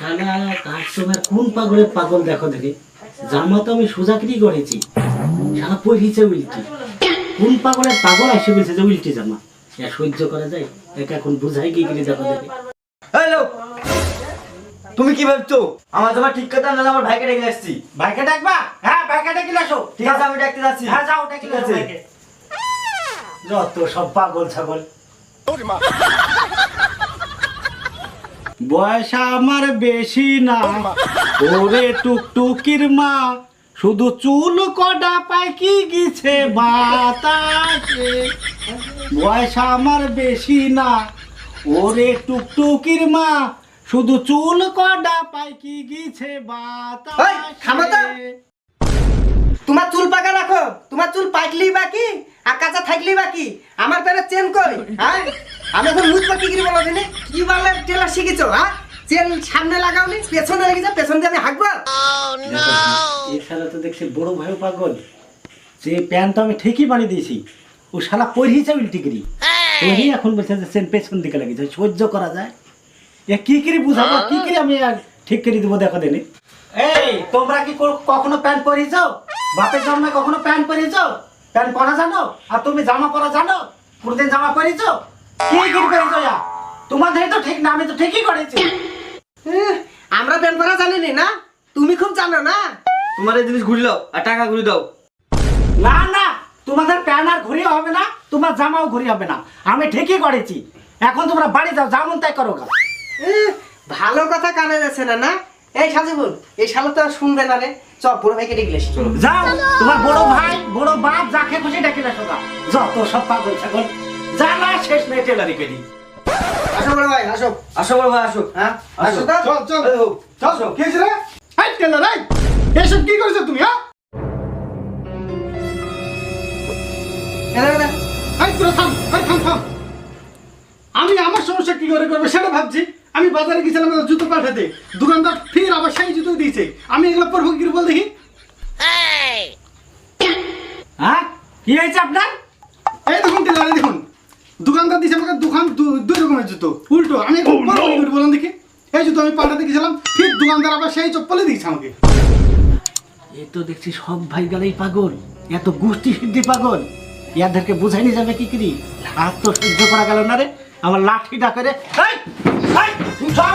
দাদা কোন? পাগলের পাগল দেখো দেখি? জামা তো আমি সোজাকরি করেছি। শালা পরিছে উল্টি। কোন পাগলের পাগল আসে বলছে যে উল্টি জামা? সহ্য করা যায়? একা এখন বুঝাই কি গিরি দেখো দেখি। হ্যালো তুমি কি ভাবছ? আমার তোমার ঠিক কথা না আমার ভাইকে ডেকে আসছি। ভাইকে ডাকবা? হ্যাঁ ভাইকে ডেকে আসো। ঠিক আছে আমি ডাকতে যাচ্ছি। হ্যাঁ যাও ডেকে ঠিক আসো আছে। ভাইকে। যত সব পাগল ছাগল। বয়স আমার বেশি না। ওরে টুকটুকির মা। শুধু চুল কডা পাইকি গেছে বাতাসে। বয়স আমার বেশি না। ওরে টুকটুকির মা। শুধু চুল কডা পাইকি গেছে তো। বাতাসে। তোমার চুল পাকা রাখো। তোমার চুল পাকলি বাকি আর কাঁচা থাকলি বাকি। আমার পেরে চেন কই হ্যাঁ? আমি এখন মুখ পাকি গিরি বলো দিনে। কি বলে টেলার শিখেছো হ্যাঁ? চেন সামনে লাগাওনি পেছনে লেগে যা পেছন দিয়ে আমি হাঁকবো। এই শালা তো দেখছি বড় ভাই পাগল। যে প্যান্ট আমি ঠিকই বানিয়ে দিয়েছি ও শালা পরিয়েছে উল্টি পরি এখন বলছে যে সেন পেছন দিকে লাগিয়েছে সহ্য করা যায়। এ কি করে বুঝাবো? কি করে আমি ঠিক করে দেবো দেখো দেনি এই তোমরা কি কখনো প্যান্ট বাপের জন্মে কখনো প্যান্ট প্যান্ট পরা জানো? আর তুমি জামা পরা জানো? কোনদিন জামা কি ইয়া? তোমাদের তো ঠিক না আমি তো ঠিকই করেছি। আমরা প্যান পরা জানিনি না? তুমি খুব জানো না? তোমার এই জিনিস ঘুরি দাও আর টাকা ঘুরি দাও। না না তোমাদের প্যান আর ঘুরি হবে না তোমার জামাও ঘুরি হবে না। আমি ঠিকই করেছি। এখন তোমরা বাড়ি যাও যেমন তাই করো গা। ভালো কথা কানে যাচ্ছে না না? এই সাজিবুল এই শালা তো আর শুনবে না রে। চ বড় ভাইকে ডেকে আসি। যাও তোমার বড় ভাই বড় বাপ যাকে খুশি ডেকে আসো গা। যত সব পাগল ছাগল জ্বালা শেষ নেই টেলারি করি আসো বড় ভাই আসো। আসো বড় ভাই আসো। হ্যাঁ? আসো। চল চল। এই চল। আসো। কি রে? হাই টেলার হাই এসব কি করছ তুমি হ্যাঁ? আমি আমার সমস্যা কি করে করব সেটা ভাবছি। বাজারে গেছিলাম জুতো পাঠাতে। দোকানদার ফির আবার সেই জুতো দিয়েছে। আমি এগুলো পরবো কি বল দেখি। হ্যাঁ? কি হয়েছে আপনার? এই দেখুন টেলার দেখুন। দোকানদার দিয়েছে আমাকে দোকান দুই রকমের জুতো। উল্টো আমি বলুন দেখি। এই জুতো আমি পাঠাতে গেছিলাম ফির দোকানদার আবার সেই চপ্পলে দিয়েছে আমাকে। এ তো দেখছি সব ভাই গেলেই পাগল। এত গোষ্ঠী সিদ্ধি পাগল। ইয়াদেরকে বুঝাই নিয়ে যাবে কি করি? আর তো সহ্য করা গেল না রে। আমার লাঠিটা করে এই, এই, সব করে পা